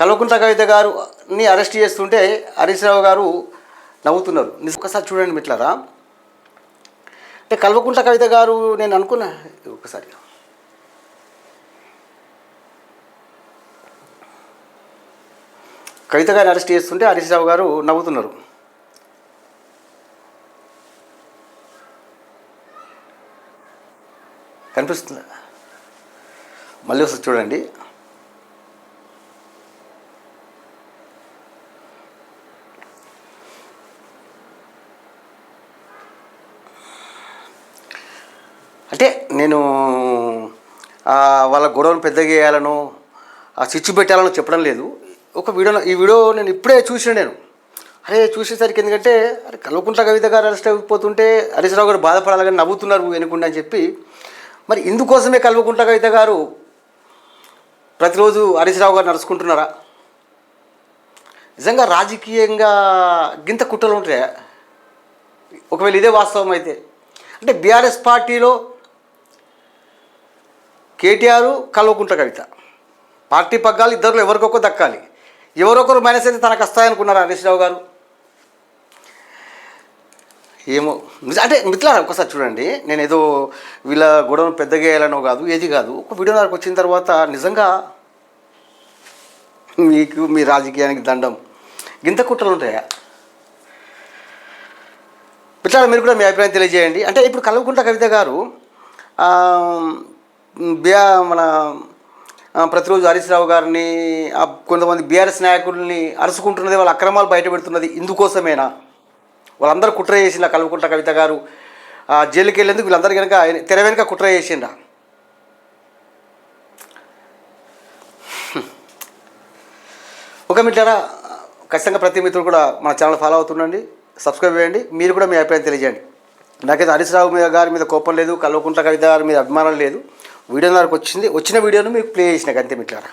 Kalvakuntla Kavitha గారుని arrest చేస్తుంటే హరీష్ రావు గారు నవ్వుతున్నారు. ఒకసారి చూడండి మిట్లరా అంటే కల్వకుంట్ల కవిత గారు నేను అనుకున్నా ఒకసారి. కవిత గారిని అరెస్ట్ చేస్తుంటే హరీష్ రావు గారు నవ్వుతున్నారు. కనిపిస్తుందా? మళ్ళీ ఒకసారి చూడండి. అంటే నేను వాళ్ళ గొడవను పెద్దగా చేయాలను ఆ చిచ్చు పెట్టాలను చెప్పడం లేదు. ఒక వీడియో ఈ వీడియో నేను ఇప్పుడే చూసిన నేను. అరే చూసేసరికి ఎందుకంటే అరే కల్వకుంట్ల కవిత గారు అరెస్ట్ అయిపోతుంటే హరీశ్రావు గారు బాధపడాలి కానీ నవ్వుతున్నారు వెనుకుండా అని చెప్పి మరి ఇందుకోసమే కల్వకుంట్ల కవిత గారు ప్రతిరోజు హరీశ్రావు గారు నడుచుకుంటున్నారా? నిజంగా రాజకీయంగా గింత కుట్రలు ఉంటాయా? ఒకవేళ ఇదే వాస్తవం అయితే. అంటే బీఆర్ఎస్ పార్టీలో కేటీఆర్ కల్వకుంట్ల కవిత. పార్టీ పగ్గాలు ఇద్దరు ఎవరికొకరు దక్కాలి? ఎవరొకరు మైనస్ అయితే తనకు వస్తాయనుకున్నారు హరీష్ రావు గారు? ఏమో నిజ- అంటే మిత్రులారా ఒకసారి చూడండి. నేను ఏదో వీళ్ళ గొడవను పెద్దగా వేయాలనో కాదు ఏది కాదు. ఒక వీడియో నాకు వచ్చిన తర్వాత నిజంగా మీకు మీ రాజకీయానికి దండం. గింత కుట్రలు ఉంటాయా? మిత్రులారా మీరు కూడా మీ అభిప్రాయం తెలియజేయండి. అంటే ఇప్పుడు కల్వకుంట్ల కవిత గారు బిఆ మన ప్రతిరోజు హరీష్ రావు గారిని కొంతమంది బీఆర్ఎస్ నాయకుల్ని అరుచుకుంటున్నది వాళ్ళ అక్రమాలు బయటపెడుతున్నది ఇందుకోసమేనా? వాళ్ళందరూ కుట్ర చేసిందా కల్వకుంట్ల కవిత గారు. ఆ, జైలుకి వెళ్ళేందుకు వీళ్ళందరూ కనుక తెర వెనుక కుట్ర చేసిండా ఒక మిట్లారా ఖచ్చితంగా ప్రతి మిత్రుడు కూడా మన ఛానల్ ఫాలో అవుతుండండి సబ్స్క్రైబ్ చేయండి మీరు కూడా మీ అభిప్రాయం తెలియజేయండి. నాకైతే హరీష్ రావు మీద గారి మీద కోపం లేదు కల్వకుంట్ల కవిత గారి మీద అభిమానం లేదు. వీడియో నాకు వచ్చింది. వచ్చిన వీడియోను మీకు ప్లే చేసిన అంతే మిట్లారా